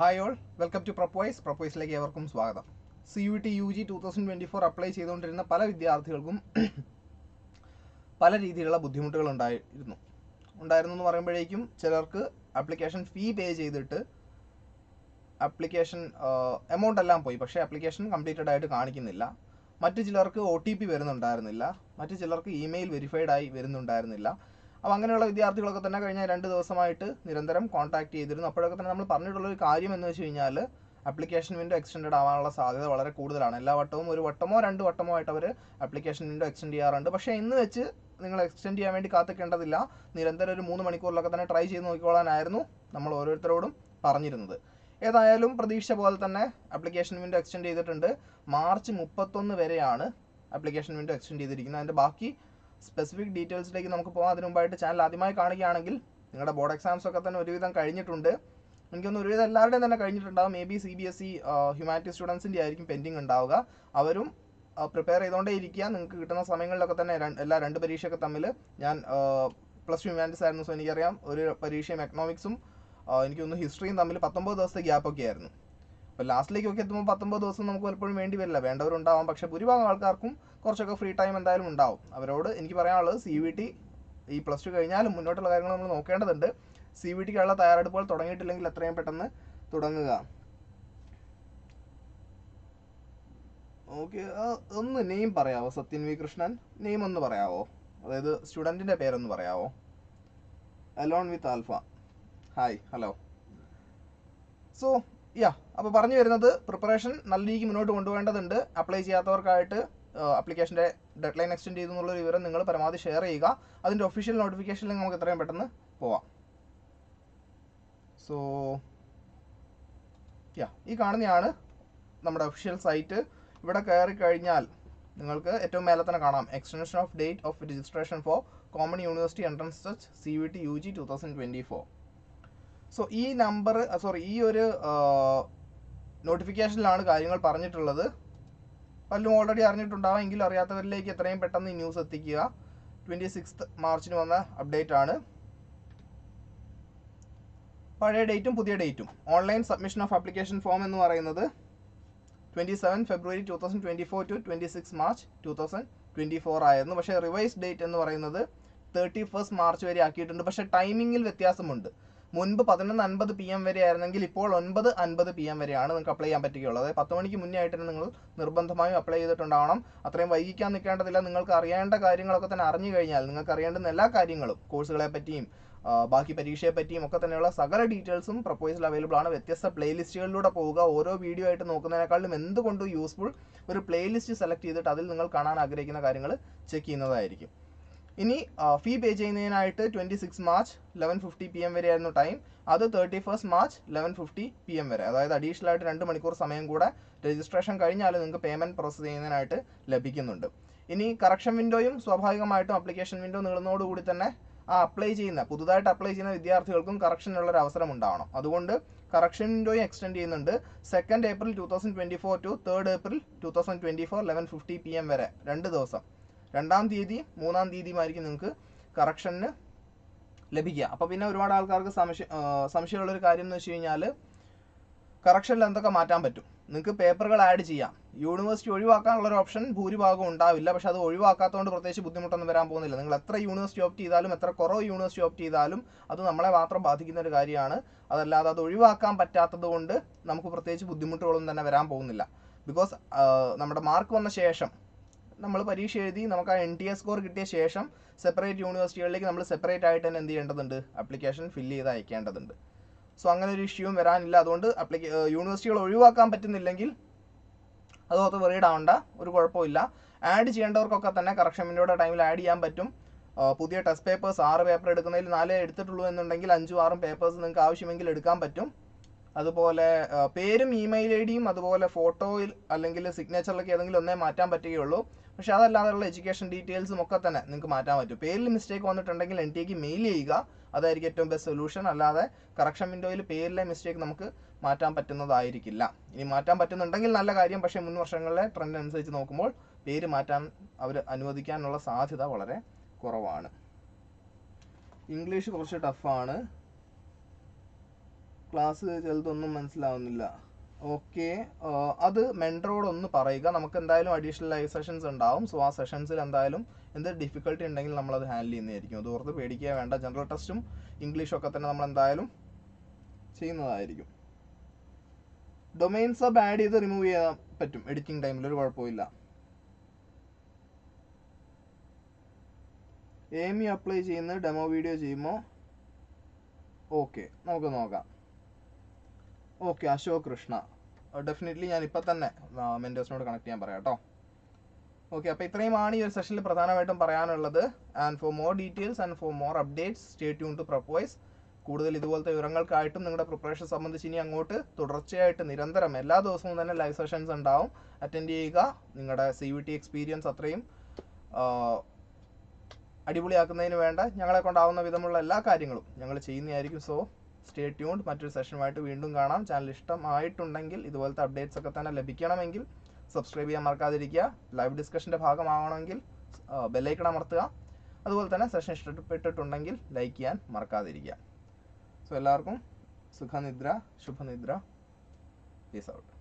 Hi all welcome to പ്രൊപ്പോയ്സ് പ്രൊപ്പോയ്സിലേക്ക് ഏവർക്കും സ്വാഗതം. C U T U G two thousand twenty four apply ചെയ്തുകൊണ്ടിരുന്ന പല വിദ്യാർത്ഥികൾക്കും പല രീതിയിലുള്ള ബുദ്ധിമുട്ടുകൾ ഉണ്ടായിരുന്നു. ഉണ്ടായിരുന്നു എന്ന് പറയുമ്പോഴേക്കും ചിലർക്ക് ആപ്ലിക്കേഷൻ ഫീ പേ ചെയ്തിട്ട് ആപ്ലിക്കേഷൻ എമൗണ്ട് എല്ലാം പോയി. പക്ഷേ ആപ്ലിക്കേഷൻ കംപ്ലീറ്റഡ് ആയിട്ട് കാണിക്കുന്നില്ല. മറ്റു ചിലർക്ക് ഒ ടി പി വരുന്നുണ്ടായിരുന്നില്ല. മറ്റു ചിലർക്ക് ഇമെയിൽ വെരിഫൈഡ് ആയി വരുന്നുണ്ടായിരുന്നില്ല. അപ്പോൾ അങ്ങനെയുള്ള വിദ്യാർത്ഥികളൊക്കെ തന്നെ കഴിഞ്ഞ രണ്ട് ദിവസമായിട്ട് നിരന്തരം കോൺടാക്ട് ചെയ്തിരുന്നു. അപ്പോഴൊക്കെ തന്നെ നമ്മൾ പറഞ്ഞിട്ടുള്ള ഒരു കാര്യം എന്ന് വെച്ച് കഴിഞ്ഞാൽ ആപ്ലിക്കേഷൻ വിൻഡോ എക്സ്റ്റെൻഡ് ആവാനുള്ള സാധ്യത വളരെ കൂടുതലാണ്. എല്ലാ വട്ടവും ഒരു വട്ടമോ രണ്ട് വട്ടമോ ആയിട്ട് അവർ അപ്ലിക്കേഷൻ വിൻഡോ എക്സ്റ്റെൻഡ് ചെയ്യാറുണ്ട്. പക്ഷേ ഇന്ന് വെച്ച് നിങ്ങൾ എക്സ്റ്റെൻഡ് ചെയ്യാൻ വേണ്ടി കാത്തിക്കേണ്ടതില്ല. നിരന്തരം ഒരു മൂന്ന് മണിക്കൂറിലൊക്കെ തന്നെ ട്രൈ ചെയ്ത് നോക്കിക്കോളാനായിരുന്നു നമ്മൾ ഓരോരുത്തരോടും പറഞ്ഞിരുന്നത്. ഏതായാലും പ്രതീക്ഷ പോലെ തന്നെ അപ്ലിക്കേഷൻ വിൻഡോ എക്സ്റ്റെൻഡ് ചെയ്തിട്ടുണ്ട്. മാർച്ച് മുപ്പത്തൊന്ന് വരെയാണ് അപ്ലിക്കേഷൻ വിൻഡോ എക്സ്റ്റെൻഡ് ചെയ്തിരിക്കുന്നത്. അതിന്റെ ബാക്കി സ്പെസിഫിക് ഡീറ്റെയിൽസിലേക്ക് നമുക്ക് പോകാം. അതിന് മുമ്പായിട്ട് ചാനൽ ആദ്യമായി കാണുകയാണെങ്കിൽ നിങ്ങളുടെ ബോർഡ് എക്സാംസ് ഒക്കെ തന്നെ ഒരുവിധം കഴിഞ്ഞിട്ടുണ്ട്. എനിക്കൊന്ന് ഒരുവിധം എല്ലാവരുടെയും തന്നെ കഴിഞ്ഞിട്ടുണ്ടാവും. Maybe C B S E humanity സ്റ്റുഡൻസിന്റെ ആയിരിക്കും പെൻഡിങ് ഉണ്ടാവുക. അവരും പ്രിപ്പയർ ചെയ്തുകൊണ്ടേ ഇരിക്കുക. നിങ്ങൾക്ക് കിട്ടുന്ന സമയങ്ങളിലൊക്കെ തന്നെ എല്ലാ രണ്ട് പരീക്ഷയൊക്കെ തമ്മിൽ ഞാൻ പ്ലസ് ഹ്യൂമാനിറ്റീസ് ആയിരുന്നു. സോ എനിക്കറിയാം. ഒരു പരീക്ഷയും എക്കണോമിക്സും എനിക്കൊന്ന് ഹിസ്റ്ററിയും തമ്മിൽ പത്തൊമ്പത് ദിവസത്തെ ഗ്യാപ്പൊക്കെ ആയിരുന്നു. അപ്പോൾ ലാസ്റ്റിലേക്കൊക്കെ എത്തുമ്പോൾ പത്തൊമ്പത് ദിവസം നമുക്ക് പലപ്പോഴും വേണ്ടി വരില്ല. വേണ്ടവരുണ്ടാവാം. പക്ഷെ ഭൂരിഭാഗം ആൾക്കാർക്കും കുറച്ചൊക്കെ ഫ്രീ ടൈം എന്തായാലും ഉണ്ടാവും. അവരോട് എനിക്ക് പറയാനുള്ളത് സി വി ടി ഈ പ്ലസ് ടു കഴിഞ്ഞാലും മുന്നോട്ടുള്ള കാര്യങ്ങൾ നമ്മൾ നോക്കേണ്ടതുണ്ട്. സി വി ടിക്കുള്ള തയ്യാറെടുപ്പുകൾ തുടങ്ങിയിട്ടില്ലെങ്കിൽ എത്രയും പെട്ടെന്ന് തുടങ്ങുക. ഓക്കെ ഒന്ന് നെയിം പറയാവോ? സത്യൻ വി കൃഷ്ണൻ. നെയിം ഒന്ന് പറയാവോ? അതായത് സ്റ്റുഡന്റിന്റെ പേരൊന്ന് പറയാവോ? Alone with Alpha. Hi hello so yeah അപ്പോൾ പറഞ്ഞു വരുന്നത് പ്രിപ്പറേഷൻ നല്ല രീതിക്ക് മുന്നോട്ട് കൊണ്ടുപോകേണ്ടതുണ്ട്. അപ്ലൈ ചെയ്യാത്തവർക്കായിട്ട് അപ്ലിക്കേഷന്റെ ഡെഡ് ലൈൻ എക്സ്റ്റെൻഡ് ചെയ്തു എന്നുള്ള വിവരം നിങ്ങൾ പരമാവധി ഷെയർ ചെയ്യുക. അതിന്റെ ഒഫീഷ്യൽ നോട്ടിഫിക്കേഷനിൽ നമുക്ക് എത്രയും പെട്ടെന്ന് പോവാം. സോ യാ ഈ കാണുന്നതാണ് നമ്മുടെ ഒഫീഷ്യൽ സൈറ്റ് ഇവിടെ കയറി കഴിഞ്ഞാൽ നിങ്ങൾക്ക് ഏറ്റവും മേലെ തന്നെ കാണാം. Extension of date of registration for common university entrance test C V T U G two thousand twenty four so ഈ നമ്പർ സോറി ഈ ഒരു നോട്ടിഫിക്കേഷനിലാണ് കാര്യങ്ങൾ പറഞ്ഞിട്ടുള്ളത്. പലരും ഓൾറെഡി അറിഞ്ഞിട്ടുണ്ടാവാം. എങ്കിലും അറിയാത്തവരിലേക്ക് എത്രയും പെട്ടെന്ന് ഈ ന്യൂസ് എത്തിക്കുക. ട്വന്റി സിക്സ് മാർച്ചിന് വന്ന അപ്ഡേറ്റ് ആണ്. പഴയ ഡേറ്റും പുതിയ ഡേറ്റും online submission of application form എന്ന് പറയുന്നത് twenty seven February two thousand twenty four to twenty six March two thousand twenty four ആയിരുന്നു. പക്ഷേ റിവൈസ് ഡേറ്റ് എന്ന് പറയുന്നത് തേർട്ടി ഫസ്റ്റ് മാർച്ച് വരെ ആക്കിയിട്ടുണ്ട്. പക്ഷേ ടൈമിങ്ങിൽ വ്യത്യാസമുണ്ട്. മുൻപ് പതിനൊന്ന് അൻപത് പി എം വരെ ആയിരുന്നെങ്കിൽ ഇപ്പോൾ ഒൻപത് അൻപത് പി എം വരെയാണ് നിങ്ങൾക്ക് അപ്ലൈ ചെയ്യാൻ പറ്റുകയുള്ളത്. അതായത് പത്ത് മണിക്ക് മുന്നേ ആയിട്ട് നിങ്ങൾ നിർബന്ധമായും അപ്ലൈ ചെയ്തിട്ടുണ്ടാവണം. അത്രയും വൈകിക്കാൻ നിൽക്കേണ്ടതില്ല. നിങ്ങൾക്ക് അറിയേണ്ട കാര്യങ്ങളൊക്കെ തന്നെ അറിഞ്ഞു കഴിഞ്ഞാൽ നിങ്ങൾക്ക് അറിയേണ്ടുന്ന എല്ലാ കാര്യങ്ങളും കോഴ്സുകളെ പറ്റിയും ബാക്കി പരീക്ഷയെ പറ്റിയും ഒക്കെ തന്നെയുള്ള സകല ഡീറ്റെയിൽസും പ്രപ്പോസൽ അവൈലബിൾ ആണ്. വ്യത്യസ്ത പ്ലേലിസ്റ്റുകളിലൂടെ പോവുക ഓരോ വീഡിയോ ആയിട്ട് നോക്കുന്നതിനേക്കാളും എന്തുകൊണ്ടും യൂസ്ഫുൾ ഒരു പ്ലേലിസ്റ്റ് സെലക്ട് ചെയ്തിട്ട് അതിൽ നിങ്ങൾ കാണാൻ ആഗ്രഹിക്കുന്ന കാര്യങ്ങൾ ചെക്ക് ചെയ്യുന്നതായിരിക്കും. ഇനി fee pay ചെയ്യുന്നതിനായിട്ട് twenty six March eleven fifty P M വരെയായിരുന്നു ടൈം അത് thirty first March eleven fifty P M വരെ. അതായത് അഡീഷണൽ ആയിട്ട് രണ്ട് മണിക്കൂർ സമയം കൂടെ രജിസ്ട്രേഷൻ കഴിഞ്ഞാൽ നിങ്ങൾക്ക് പേയ്മെന്റ് പ്രോസസ്സ് ചെയ്യുന്നതിനായിട്ട് ലഭിക്കുന്നുണ്ട്. ഇനി കറക്ഷൻ വിൻഡോയും സ്വാഭാവികമായിട്ടും അപ്ലിക്കേഷൻ വിൻഡോ നീളുന്നതോടുകൂടി തന്നെ ആ അപ്ലൈ ചെയ്യുന്ന പുതുതായിട്ട് അപ്ലൈ ചെയ്യുന്ന വിദ്യാർത്ഥികൾക്കും കറക്ഷനുള്ള ഒരു അവസരം ഉണ്ടാവണം. അതുകൊണ്ട് കറക്ഷൻ വിൻഡോയും എക്സ്റ്റെൻഡ് ചെയ്യുന്നുണ്ട്. Second April two thousand twenty four to third April two thousand twenty four eleven fifty P M വരെ. രണ്ട് ദിവസം. രണ്ടാം തീയതി മൂന്നാം തീയതിയുമായിരിക്കും നിങ്ങൾക്ക് കറക്ഷന് ലഭിക്കുക. അപ്പോൾ പിന്നെ ഒരുപാട് ആൾക്കാർക്ക് സംശയം സംശയമുള്ളൊരു കാര്യം എന്ന് വെച്ച് കഴിഞ്ഞാൽ കറക്ഷനിൽ എന്തൊക്കെ മാറ്റാൻ പറ്റും? നിങ്ങൾക്ക് പേപ്പറുകൾ ആഡ് ചെയ്യാം. യൂണിവേഴ്സിറ്റി ഒഴിവാക്കാനുള്ള ഒരു ഓപ്ഷൻ ഭൂരിഭാഗം ഉണ്ടാവില്ല. പക്ഷെ അത് ഒഴിവാക്കാത്തതുകൊണ്ട് പ്രത്യേകിച്ച് ബുദ്ധിമുട്ടൊന്നും വരാൻ പോകുന്നില്ല. നിങ്ങൾ എത്ര യൂണിവേഴ്സിറ്റി ഓപ്റ്റ് ചെയ്താലും എത്ര കുറവ് യൂണിവേഴ്സിറ്റി ഓപ്റ്റ് ചെയ്താലും അത് നമ്മളെ മാത്രം ബാധിക്കുന്ന ഒരു കാര്യമാണ്. അതല്ലാതെ അത് ഒഴിവാക്കാൻ പറ്റാത്തത് കൊണ്ട് നമുക്ക് പ്രത്യേകിച്ച് ബുദ്ധിമുട്ടുകളൊന്നും തന്നെ വരാൻ പോകുന്നില്ല. ബിക്കോസ് നമ്മുടെ മാർക്ക് വന്ന ശേഷം നമ്മൾ പരീക്ഷ എഴുതി നമുക്ക് ആ എൻ ടി എസ് സ്കോർ കിട്ടിയ ശേഷം സെപ്പറേറ്റ് യൂണിവേഴ്സിറ്റികളിലേക്ക് നമ്മൾ സെപ്പറേറ്റ് ആയിട്ട് തന്നെ എന്ത് ചെയ്യേണ്ടതുണ്ട്? ആപ്ലിക്കേഷൻ ഫില്ല് ചെയ്ത് അയക്കേണ്ടതുണ്ട്. സോ അങ്ങനെ ഒരു ഇഷ്യൂവും വരാനില്ല. അതുകൊണ്ട് അപ്ലിക്ക യൂണിവേഴ്സിറ്റികൾ ഒഴിവാക്കാൻ പറ്റുന്നില്ലെങ്കിൽ അതോർത്ത് വെറീഡ് ആവണ്ട. ഒരു കുഴപ്പമില്ല ആഡ് ചെയ്യേണ്ടവർക്കൊക്കെ തന്നെ കറക്ഷൻ വിൻഡോയുടെ ടൈമിൽ ആഡ് ചെയ്യാൻ പറ്റും. പുതിയ ടെസ്റ്റ് പേപ്പേഴ്സ് ആറ് പേപ്പർ എടുക്കുന്നതിൽ നാലേ എടുത്തിട്ടുള്ളൂ എന്നുണ്ടെങ്കിൽ അഞ്ചും ആറും പേപ്പേഴ്സ് നിങ്ങൾക്ക് ആവശ്യമെങ്കിൽ എടുക്കാൻ പറ്റും. അതുപോലെ പേരും ഇമെയിൽ ഐ ഡിയും അതുപോലെ ഫോട്ടോയിൽ അല്ലെങ്കിൽ സിഗ്നേച്ചറിലൊക്കെ ഏതെങ്കിലും ഒന്നേ മാറ്റാൻ പറ്റുകയുള്ളൂ. പക്ഷേ അതല്ലാതെയുള്ള എഡ്യൂക്കേഷൻ ഡീറ്റെയിൽസും ഒക്കെ തന്നെ നിങ്ങൾക്ക് മാറ്റാൻ പറ്റും. പേരിൽ മിസ്റ്റേക്ക് വന്നിട്ടുണ്ടെങ്കിൽ എൻ ടി എക്ക് മെയിൽ ചെയ്യുക. അതായിരിക്കും ഏറ്റവും ബെസ്റ്റ് സൊല്യൂഷൻ അല്ലാതെ കറക്ഷൻ വിൻഡോയിൽ പേരിലെ മിസ്റ്റേക്ക് നമുക്ക് മാറ്റാൻ പറ്റുന്നതായിരിക്കില്ല. ഇനി മാറ്റാൻ പറ്റുന്നുണ്ടെങ്കിൽ നല്ല കാര്യം. പക്ഷേ മുൻ വർഷങ്ങളിലെ ട്രെൻഡ് അനുസരിച്ച് നോക്കുമ്പോൾ പേര് മാറ്റാൻ അവർ അനുവദിക്കാനുള്ള സാധ്യത വളരെ കുറവാണ്. ഇംഗ്ലീഷ് കുറച്ച് ടഫാണ് ക്ലാസ് ചിലതൊന്നും മനസ്സിലാവുന്നില്ല. ഓക്കെ അത് മെന്ററോട് ഒന്ന് പറയുക. നമുക്ക് എന്തായാലും അഡീഷണൽ ലൈവ് സെഷൻസ് ഉണ്ടാവും. സോ ആ സെഷൻസിൽ എന്തായാലും എന്ത് ഡിഫിക്കൽട്ടി ഉണ്ടെങ്കിൽ നമ്മൾ അത് ഹാൻഡിൽ ചെയ്യുന്നതായിരിക്കും. അത് ഓർത്ത് പേടിക്കുക വേണ്ട. ജനറൽ ടെസ്റ്റും ഇംഗ്ലീഷും ഒക്കെ തന്നെ നമ്മൾ എന്തായാലും ചെയ്യുന്നതായിരിക്കും. ഡൊമൈൻ സബ് ആഡ് ചെയ്ത് റിമൂവ് ചെയ്യാൻ പറ്റും. എഡിറ്റിംഗ് ടൈമിൽ ഒരു കുഴപ്പമില്ല എമി അപ്ലൈ ചെയ്യുന്ന ഡെമോ വീഡിയോ ചെയ്യുമ്പോൾ ഓക്കെ നമുക്ക് നോക്കാം. ഓക്കെ അശോക് കൃഷ്ണ. ഡെഫിനറ്റ്ലി ഞാൻ ഇപ്പം തന്നെ മെന്റേഴ്സിനോട് കണക്ട് ചെയ്യാൻ പറയാം കേട്ടോ. ഓക്കെ അപ്പോൾ ഇത്രയുമാണ് ഈ ഒരു സെഷനിൽ പ്രധാനമായിട്ടും പറയാനുള്ളത്. And for more details and for more updates stay tune to പ്രപ്പോയ്സ് കൂടുതൽ ഇതുപോലത്തെ വിവരങ്ങൾക്കായിട്ടും നിങ്ങളുടെ പ്രിപ്പറേഷൻ സംബന്ധിച്ച് ഇനി അങ്ങോട്ട് തുടർച്ചയായിട്ട് നിരന്തരം എല്ലാ ദിവസവും തന്നെ ലൈവ് സെഷൻസ് ഉണ്ടാവും. അറ്റൻഡ് ചെയ്യുക. നിങ്ങളുടെ സി വി ടി എക്സ്പീരിയൻസ് അത്രയും അടിപൊളിയാക്കുന്നതിന് വേണ്ട. ഞങ്ങളെ കൊണ്ടാവുന്ന വിധമുള്ള എല്ലാ കാര്യങ്ങളും ഞങ്ങൾ ചെയ്യുന്നതായിരിക്കും. സോ സ്റ്റേ ട്യൂൺഡ് മറ്റൊരു സെഷനുമായിട്ട് വീണ്ടും കാണാം. ചാനൽ ഇഷ്ടമായിട്ടുണ്ടെങ്കിൽ ഇതുപോലത്തെ അപ്ഡേറ്റ്സ് ഒക്കെ തന്നെ ലഭിക്കണമെങ്കിൽ സബ്സ്ക്രൈബ് ചെയ്യാൻ മറക്കാതിരിക്കുക. ലൈവ് ഡിസ്കഷന്റെ ഭാഗമാവണമെങ്കിൽ ബെല്ലൈക്കൺ അമർത്തുക. അതുപോലെ തന്നെ സെഷൻ ഇഷ്ടപ്പെട്ടിട്ടുണ്ടെങ്കിൽ ലൈക്ക് ചെയ്യാൻ മറക്കാതിരിക്കുക. സോ എല്ലാവർക്കും സുഖനിദ്ര ശുഭനിദ്ര. Peace out